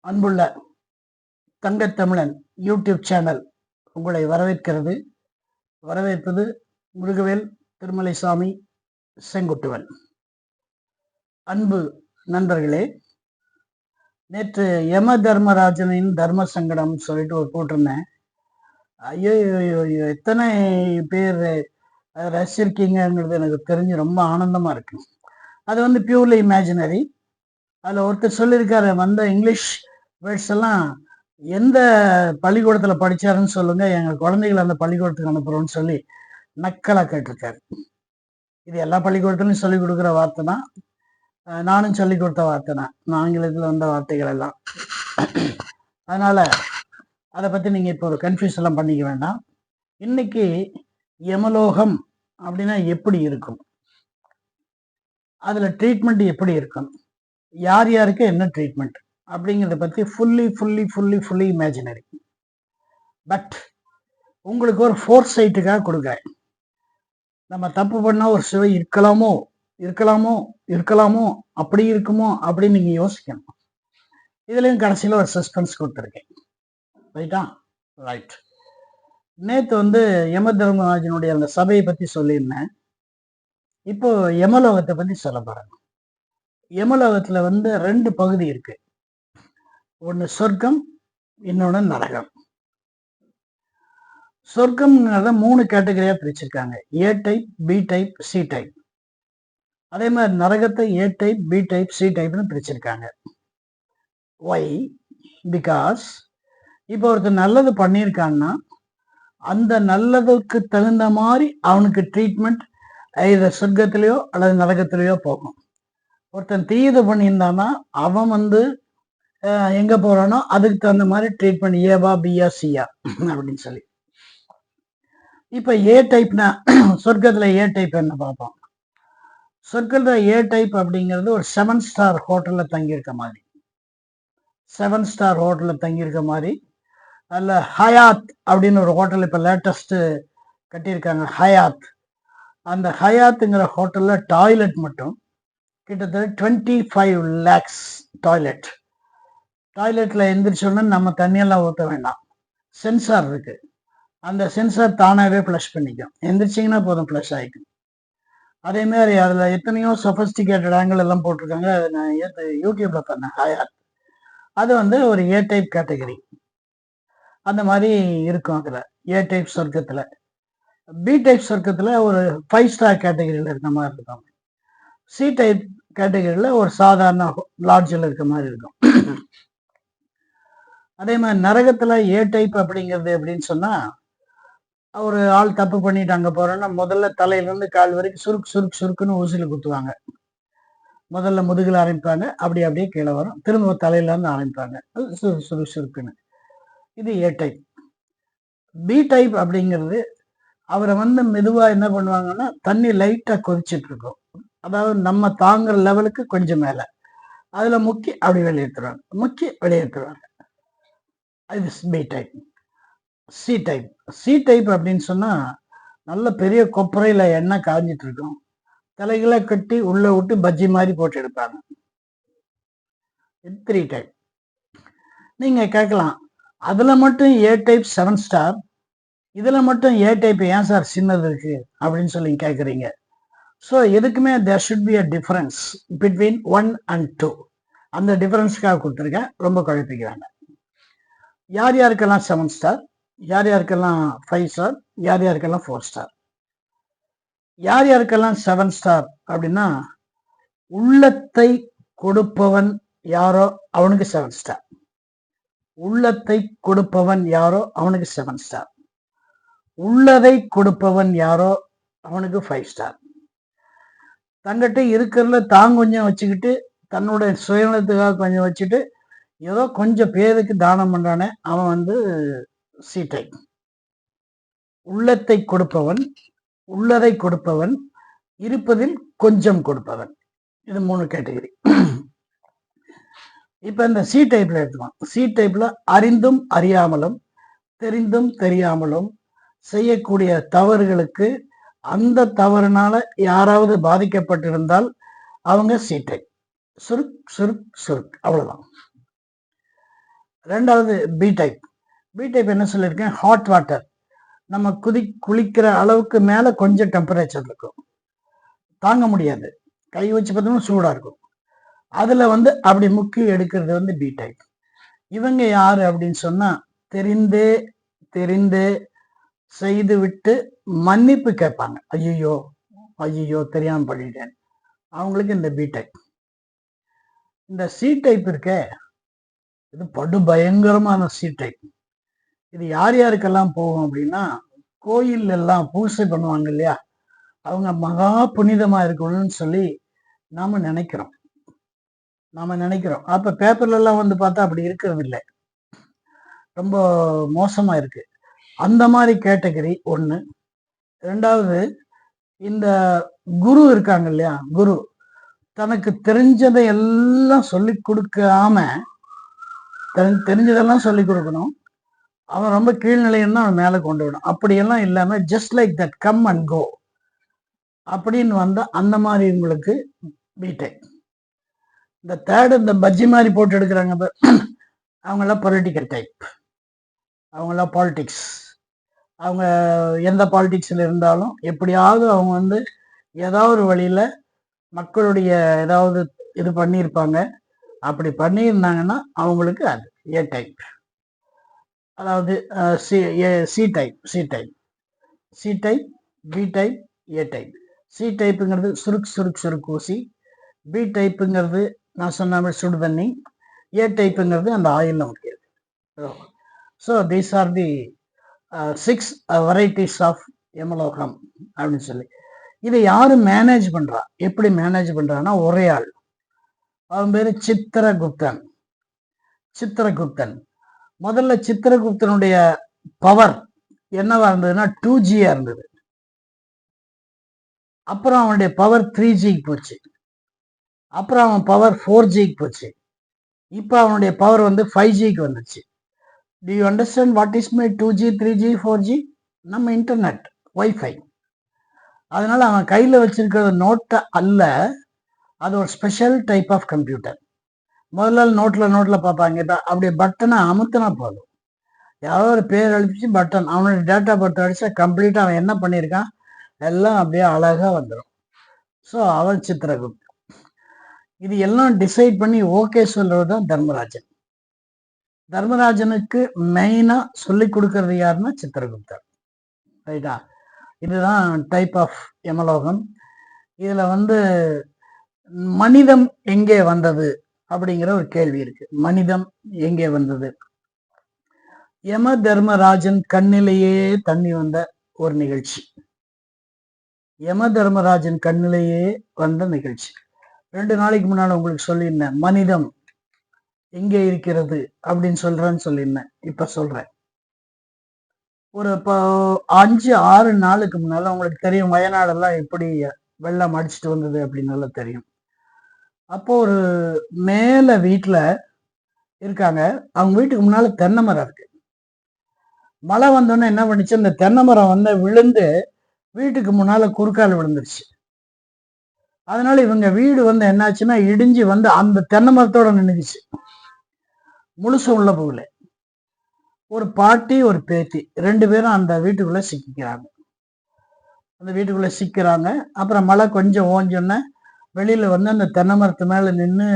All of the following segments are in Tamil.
அன்புள்ள தங்கத்தமிழன் யூடியூப் சேனல் உங்களை வரவேற்கிறது. வரவேற்பது முருகவேல் திருமலைசாமி செங்குட்டுவன். அன்பு நண்பர்களே நேற்று யம தர்மராஜனின் தர்ம சங்கடம் சொல்லிட்டு ஒரு போட்டிருந்தேன். ஐயோ ஐயோ, எத்தனை பேர் அதை எனக்கு தெரிஞ்சு ரொம்ப ஆனந்தமாக இருக்கு. அது வந்து பியூர்லி இமேஜினரி அதில் ஒருத்தர் சொல்லியிருக்காரு வந்த இங்கிலீஷ் வேர்ட்ஸ் எல்லாம் எந்த பள்ளிக்கூடத்தில் படிச்சாருன்னு சொல்லுங்க எங்கள் குழந்தைகளை அந்த பள்ளிக்கூடத்துக்கு அனுப்புகிறோன்னு சொல்லி நக்கலாக கேட்டிருக்காரு. இது எல்லா பள்ளிக்கூடத்துலையும் சொல்லிக் கொடுக்குற வார்த்தை தான். நானும் சொல்லிக் கொடுத்த வார்த்தை தான். ஆங்கிலத்தில் வந்த வார்த்தைகள் எல்லாம். அதனால் அதை பற்றி நீங்கள் இப்போ ஒரு கன்ஃபியூஸ் எல்லாம் பண்ணிக்க வேண்டாம். இன்னைக்கு யமலோகம் அப்படின்னா எப்படி இருக்கும்? அதில் ட்ரீட்மெண்ட் எப்படி இருக்கும் யார் யாருக்கு என்ன ட்ரீட்மெண்ட் அப்படிங்கிறத பற்றி fully fully fully fully imaginary but உங்களுக்கு ஒரு ஃபோர் சைட்டுக்காக கொடுக்குறேன். நம்ம தப்பு பண்ணால் ஒரு சுவை இருக்கலாமோ இருக்கலாமோ இருக்கலாமோ அப்படி இருக்குமோ அப்படின்னு நீங்கள் யோசிக்கணும். இதுலேயும் கடைசியில் ஒரு சஸ்பென்ஸ் கொடுத்துருக்கேன். ரைட்டா ரைட் நேற்று வந்து யம தர்மராஜனுடைய அந்த சபையை பற்றி சொல்லியிருந்தேன். இப்போ யமலோகத்தை பற்றி சொல்ல போகிறேன் யமலோகத்தில் வந்து ரெண்டு பகுதி இருக்குது ஒன்று சொர்க்கம் இன்னொன்று நரகம். சொர்க்கம்ங்கிறத மூணு கேட்டகரியாக பிரிச்சிருக்காங்க. A type B type C type அதே மாதிரி நரகத்தை A type B type C டைப்னு பிரிச்சிருக்காங்க. ஒய் பிகாஸ் இப்போ ஒருத்தர் நல்லது பண்ணியிருக்கான்னா அந்த நல்லதுக்கு தகுந்த மாதிரி அவனுக்கு ட்ரீட்மெண்ட் இதை சொர்க்கத்திலேயோ அல்லது நரகத்திலேயோ போகும். ஒருத்தன் தீயது பண்ணியிருந்தான்னா அவன் வந்து எங்க போறானோ அதுக்கு தகுந்த மாதிரி ட்ரீட்மெண்ட் ஏவா பிஆ சியா அப்படின்னு சொல்லி. இப்ப ஏ டைப்னா சொர்க்கத்துல ஏ டைப் என்ன பார்ப்போம்? சொர்க்கத்துல ஏ டைப் அப்படிங்கிறது ஒரு செவன் ஸ்டார் ஹோட்டல்ல தங்கியிருக்க மாதிரி. செவன் ஸ்டார் ஹோட்டல்ல தங்கியிருக்க மாதிரி. அதில் ஹயாத் அப்படின்னு ஒரு ஹோட்டல் இப்போ லேட்டஸ்ட்டு கட்டியிருக்காங்க ஹயாத் அந்த ஹயாத்துங்கிற ஹோட்டலில் டாய்லெட் மட்டும் கிட்டத்தட்ட டுவெண்ட்டி ஃபைவ் லேக்ஸ் டாய்லெட் டாய்லெட்டில் எந்திரிச்சோடனே நம்ம தண்ணியெல்லாம் ஊற்ற வேண்டாம். சென்சார் இருக்கு. அந்த சென்சார் தானாகவே ஃப்ளஷ் பண்ணிக்கும். எந்திரிச்சிங்கன்னா போதும் ஃப்ளஷ் ஆகிக்கும் அதே மாதிரி அதில் எத்தனையோ சஃபஸ்டிகேட்டட் ஆங்கிள் எல்லாம் போட்டிருக்காங்க. அது நான் ஏற்று யூடியூப்ல பண்ணேன் ஹயாத் அது வந்து ஒரு ஏ டைப் கேட்டகரி அந்த மாதிரி இருக்கும் அதில். ஏ டைப் சொர்க்கத்தில். பி டைப் சொர்க்கத்தில் ஒரு ஃபைவ் ஸ்டார் கேட்டகரியில் இருக்க மாதிரி இருக்கும். சி டைப் கேட்டகரியில் ஒரு சாதாரண லாட்ஜில் இருக்க மாதிரி இருக்கும். அதே மாதிரி நரகத்தில் ஏ டைப் அப்படிங்கிறது அப்படின்னு சொன்னால் ஒரு ஆள் தப்பு பண்ணிட்டு அங்கே போகிறோன்னா முதல்ல தலையிலேருந்து கால் வரைக்கும் சுருக்கு சுருக்கு சுருக்குன்னு ஊசியில் குத்துவாங்க. முதல்ல முதுகில் ஆரம்பிப்பாங்க அப்படி அப்படியே கீழே வரும். திரும்ப தலையிலேருந்து ஆரம்பிப்பாங்க. சுரு சுரு சுருக்குன்னு. இது ஏ டைப் பி டைப் அப்படிங்கிறது அவரை வந்து மெதுவாக என்ன பண்ணுவாங்கன்னா தண்ணி லைட்டாக கொதிச்சுட்டு இருக்கும் அதாவது நம்ம தாங்குற லெவலுக்கு கொஞ்சம் மேலே. அதில் முக்கி அப்படி வெளியேற்றுவாங்க. முக்கி வெளியேற்றுவாங்க. இது B type C type C type அப்படின்னு சொன்னால் நல்ல பெரிய கொப்பரையில் எண்ணெய் காஞ்சிட்டு இருக்கும். தலைகளை கட்டி உள்ளே விட்டு பஜ்ஜி மாதிரி போட்டு எடுப்பாங்க. த்ரீ டைப் நீங்கள் கேட்கலாம் அதில் மட்டும் ஏ டைப் செவன் ஸ்டார் இதில் மட்டும் ஏ டைப் ஏன் சார் சின்னது இருக்குது அப்படின்னு சொல்லி கேட்குறீங்க. ஸோ எதுக்குமே there should be a difference between one and two அந்த டிஃப்ரென்ஸ்க்காக கொடுத்துருக்கேன். ரொம்ப குழப்பிக்கிறாங்க யார் யாருக்கெல்லாம் செவன் ஸ்டார் யார் யாருக்கெல்லாம் ஃபைவ் ஸ்டார் யார் யாருக்கெல்லாம் ஃபோர் ஸ்டார் யார் யாருக்கெல்லாம் செவன் ஸ்டார் அப்படின்னா உள்ளத்தை கொடுப்பவன் யாரோ அவனுக்கு செவன் ஸ்டார் உள்ளத்தை கொடுப்பவன் யாரோ அவனுக்கு செவன் ஸ்டார் உள்ளதை கொடுப்பவன் யாரோ அவனுக்கு ஃபைவ் ஸ்டார் தங்கிட்ட இருக்கிறதுல தான் கொஞ்சம் வச்சுக்கிட்டு தன்னோட சுயநலத்துக்காக கொஞ்சம் வச்சுட்டு ஏதோ கொஞ்சம் பேருக்கு தானம் பண்றானே அவன் வந்து சீட்டை. உள்ளத்தை கொடுப்பவன் உள்ளதை கொடுப்பவன் இருப்பதில் கொஞ்சம் கொடுப்பவன். இது மூணு கேட்டகரி. இப்ப இந்த சி டைப்ல எடுத்துக்கலாம். சி டைப்ல அறிந்தும் அறியாமலும் தெரிந்தும் தெரியாமலும் செய்யக்கூடிய தவறுகளுக்கு அந்த தவறுனால யாராவது பாதிக்கப்பட்டிருந்தால் அவங்க சீட்டை சுருக் சுருக் சுருக். அவ்வளவுதான். ரெண்டாவது பி டைப் பி டைப் என்ன சொல்லியிருக்கேன்? ஹாட் வாட்டர் நம்ம குதி குளிக்கிற அளவுக்கு மேலே கொஞ்சம் டெம்பரேச்சர் இருக்கும். தாங்க முடியாது. கை வச்சு பார்த்தோம்னா சூடாக இருக்கும். அதில் வந்து அப்படி முக்கி எடுக்கிறது வந்து பி டைப் இவங்க யார் அப்படின்னு சொன்னால் தெரிந்தே தெரிந்தே செய்து விட்டு மன்னிப்பு கேட்பாங்க. ஐயோ ஐயோ தெரியாமல் பண்ணிட்டேன் அவங்களுக்கு இந்த பி டைப் இந்த சி டைப் இருக்கே இது படு பயங்கரமான சீட்டை. டைப் இது யார் யாருக்கெல்லாம் போகும் அப்படின்னா கோயில் எல்லாம் பூசை பண்ணுவாங்க இல்லையா? அவங்க மகா புனிதமா இருக்கணும்னு சொல்லி நாம நினைக்கிறோம். நாம நினைக்கிறோம். அப்ப பேப்பர்ல எல்லாம் வந்து பார்த்தா அப்படி இருக்கிறது இல்லை. ரொம்ப மோசமா இருக்கு. அந்த மாதிரி கேட்டகரி ஒண்ணு. ரெண்டாவது இந்த குரு இருக்காங்க இல்லையா? குரு. தனக்கு தெரிஞ்சதை எல்லாம் சொல்லி கொடுக்காம தெரி- தெரிஞ்சதெல்லாம் சொல்லி கொடுக்கணும். அவன் ரொம்ப கீழ்நிலைன்னு அவன் மேலே கொண்டு விடும் அப்படியெல்லாம் இல்லாமல் just like that come and go அப்படின்னு வந்தால் அந்த மாதிரி உங்களுக்கு பிடெக் இந்த தேர்டு இந்த பஜ்ஜி மாதிரி போட்டு எடுக்கிறாங்க அவங்களாம் பொலிட்டிக்கல் டைப் அவங்களாம் பாலிடிக்ஸ் அவங்க எந்த பாலிடிக்ஸில் இருந்தாலும் எப்படியாவது அவங்க வந்து ஏதாவது ஒரு வழியில் மக்களுடைய ஏதாவது இது பண்ணியிருப்பாங்க. அப்படி பண்ணியிருந்தாங்கன்னா அவங்களுக்கு அது ஏ டைப் அதாவது C A C type C type C type B type A type C டைப்புங்கிறது சுருக்கு சுருக்கு சுருக்கு ஊசி. பி டைப்புங்கிறது நான் சொன்ன மாதிரி சுடு தண்ணி ஏ டைப்புங்கிறது அந்த ஆயிலில் முடியாது so these are the six varieties of எமலோகம் அப்படின்னு சொல்லி. இதை யார் மேனேஜ் பண்ணுறா எப்படி மேனேஜ் பண்ணுறான்னா ஒரே ஆள். அவன் பேரு சித்திரகுப்தன். சித்திரகுப்தன். முதல்ல சித்திரகுப்தனுடைய பவர் என்னவா இருந்ததுன்னா டூ ஜியா இருந்தது. அப்புறம் அவனுடைய பவர் த்ரீ ஜிக்கு போச்சு. அப்புறம் அவன் பவர் ஃபோர் ஜிக்கு போச்சு. இப்போ அவனுடைய பவர் வந்து ஃபைவ் ஜிக்கு வந்துச்சு. Do you understand what is my two G three G four G நம்ம இன்டர்நெட் ஒய்ஃபை அதனால அவன் கையில் வச்சிருக்கிற நோட்டை அல்ல அது ஒரு ஸ்பெஷல் டைப் ஆஃப் கம்ப்யூட்டர் முதல்ல நோட்டில் நோட்டில் பார்ப்பாங்க. இப்போ அப்படியே பட்டனை அமுத்தினா போதும். யாரோ ஒரு பேர் அழிச்சு பட்டன் அவனுடைய டேட்டா பர்த் அடிச்சா கம்ப்ளீட்டாக அவன் என்ன பண்ணியிருக்கான்? எல்லாம் அப்படியே அழகாக வந்துடும் ஸோ அவன் சித்திரகுப்த் இது எல்லாம் டிசைட் பண்ணி ஓகே சொல்றது தான் தர்மராஜன். தர்மராஜனுக்கு மெயினாக சொல்லி கொடுக்கறது யாருன்னா சித்திரகுப்தர் ரைட்டா இதுதான் டைப் ஆஃப் யமலோகம். இதில் வந்து மனிதம் எங்கே வந்தது அப்படிங்கிற ஒரு கேள்வி இருக்கு. மனிதம் எங்கே வந்தது? யம தர்மராஜன் கண்ணிலேயே தண்ணி வந்த ஒரு நிகழ்ச்சி. யம தர்மராஜன் கண்ணிலேயே வந்த நிகழ்ச்சி. ரெண்டு நாளைக்கு முன்னால் உங்களுக்கு சொல்லியிருந்தேன் மனிதம் எங்கே இருக்கிறது அப்படின்னு சொல்றேன்னு சொல்லியிருந்தேன். இப்ப சொல்றேன். ஒரு இப்போ அஞ்சு ஆறு நாளுக்கு முன்னால உங்களுக்கு தெரியும் வயநாடெல்லாம் எப்படி வெள்ளம் அடிச்சுட்டு வந்தது அப்படின்னு நல்லா தெரியும். அப்போ ஒரு மேல வீட்டுல இருக்காங்க. அவங்க வீட்டுக்கு முன்னால தென்னை மரம் இருக்கு. மழை வந்தோடனே என்ன பண்ணுச்சு? அந்த தென்னை மரம் வந்து விழுந்து வீட்டுக்கு முன்னால குறுக்கால் விழுந்துருச்சு. அதனால இவங்க வீடு வந்து என்னாச்சுன்னா இடிஞ்சு வந்து அந்த தென்னை மரத்தோட நின்றுச்சு முழுசும் உள்ள போகல. ஒரு பாட்டி ஒரு பேத்தி ரெண்டு பேரும் அந்த வீட்டுக்குள்ள சிக்கிக்கிறாங்க. அந்த வீட்டுக்குள்ள சிக்கிறாங்க. அப்புறம் மழை கொஞ்சம் ஓஞ்சோன்னே வெளியில வந்து அந்த தென்னை மரத்து மேல நின்று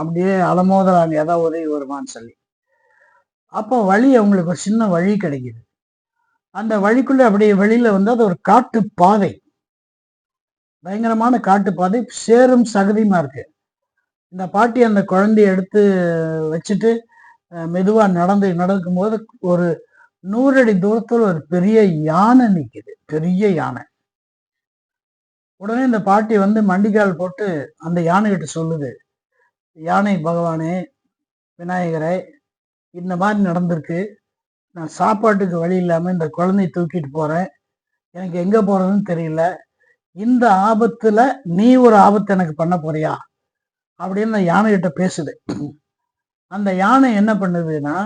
அப்படியே அலமோதுறாங்க ஏதாவது உதவி வருமான்னு சொல்லி. அப்போ வழி அவங்களுக்கு ஒரு சின்ன வழி கிடைக்குது. அந்த வழிக்குள்ள அப்படியே வெளியில வந்து அது ஒரு காட்டு பாதை பயங்கரமான காட்டு பாதை சேரும் சகதியுமா இருக்கு. இந்த பாட்டி அந்த குழந்தைய எடுத்து வச்சுட்டு மெதுவா நடந்து நடக்கும்போது ஒரு நூறடி தூரத்தில் ஒரு பெரிய யானை நிற்குது பெரிய யானை. உடனே இந்த பாட்டி வந்து மண்டிக்கால் போட்டு அந்த யானைகிட்ட சொல்லுது யானை பகவானே விநாயகரே இந்த மாதிரி நடந்திருக்கு. நான் சாப்பாட்டுக்கு வழி இல்லாமல் இந்த குழந்தைய தூக்கிட்டு போகிறேன் எனக்கு எங்கே போகிறதுன்னு தெரியல. இந்த ஆபத்தில் நீ ஒரு ஆபத்து எனக்கு பண்ண போறியா? அப்படின்னு அந்த யானைகிட்ட பேசுது. அந்த யானை என்ன பண்ணுதுன்னா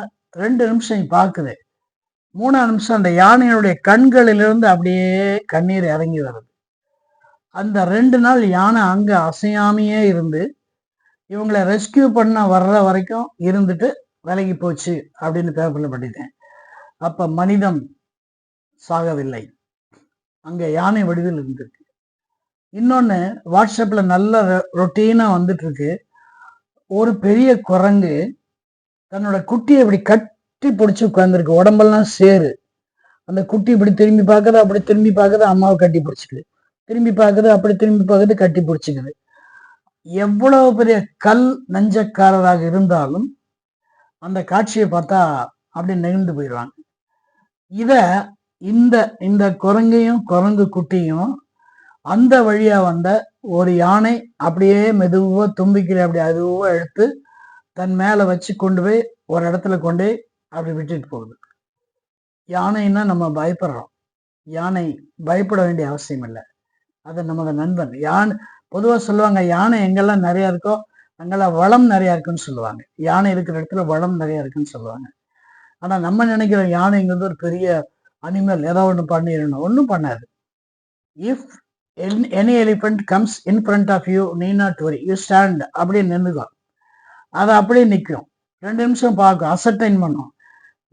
ரெண்டு நிமிஷம் பார்க்குது மூணாவது நிமிஷம் அந்த யானையினுடைய கண்களிலிருந்து அப்படியே கண்ணீர் இறங்கி வருது. அந்த ரெண்டு நாள் யானை அங்க அசையாமையே இருந்து இவங்களை ரெஸ்கியூ பண்ண வர்ற வரைக்கும் இருந்துட்டு விலகி போச்சு அப்படின்னு பேப்பரில் படித்தேன் அப்போ மனிதம் சாகவில்லை. அங்கே யானை வடிவில் இருந்திருக்கு. இன்னொன்று வாட்ஸ்அப்பில் நல்ல ரொட்டீனாக வந்துட்டு இருக்கு ஒரு பெரிய குரங்கு தன்னோட குட்டியை இப்படி கட்டி பிடிச்சி உட்காந்துருக்கு உடம்பெல்லாம் சேரு அந்த குட்டி இப்படி திரும்பி பார்க்குது அப்படி திரும்பி பார்க்குது அம்மாவை கட்டி பிடிச்சிக்குது திரும்பி பார்க்குது அப்படி திரும்பி பார்க்குது கட்டி பிடிச்சிக்குது. எவ்வளவு பெரிய கல் நஞ்சக்காரராக இருந்தாலும் அந்த காட்சியை பார்த்தா அப்படி நெகிழ்ந்து போயிடுவாங்க. இத இந்த இந்த குரங்கையும் குரங்கு குட்டியும் அந்த வழியா வந்த ஒரு யானை அப்படியே மெதுவா தும்பிக்கிற அப்படி அதுவா எடுத்து தன் மேல வச்சு கொண்டு போய் ஒரு இடத்துல கொண்டு போய் அப்படி விட்டுட்டு போகுது. யானைன்னா நம்ம பயப்படுறோம். யானை பயப்பட வேண்டிய அவசியம் இல்லை. அது நமது நண்பன். யானை பொதுவாக சொல்லுவாங்க யானை எங்கெல்லாம் நிறைய இருக்கோ அங்கெல்லாம் வளம் நிறையா இருக்குன்னு சொல்லுவாங்க. யானை இருக்கிற இடத்துல வளம் நிறையா இருக்குன்னு சொல்லுவாங்க. ஆனால் நம்ம நினைக்கிறோம் யானைங்கிறது ஒரு பெரிய அனிமல் ஏதோ ஒன்று பண்ணிடணும். ஒன்றும் பண்ணாது. If any elephant comes in front of you நீ நாட் வரி யூ ஸ்டாண்ட் அப்படியே நின்றுக்கும் அது அப்படியே நிற்கும் ரெண்டு நிமிஷம் பார்க்கும். அசர்டைன் பண்ணும்.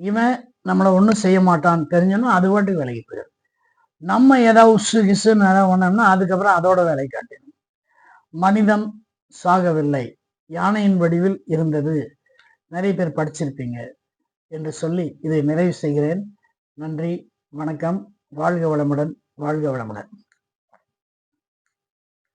இவன் நம்மளை ஒன்றும் செய்ய மாட்டான்னு தெரிஞ்சோன்னா அது பாட்டுக்கு விலகி போயிடும். நம்ம ஏதாவது உசு கிசுன்னு ஏதாவது ஒன்றோம்னா அதுக்கப்புறம் அதோட வேலை காட்டினோம் மனிதம் சாகவில்லை. யானையின் வடிவில் இருந்தது. நிறைய பேர் படிச்சிருப்பீங்க என்று சொல்லி இதை நிறைவு செய்கிறேன். நன்றி வணக்கம். வாழ்க வளமுடன் வாழ்க வளமுடன்.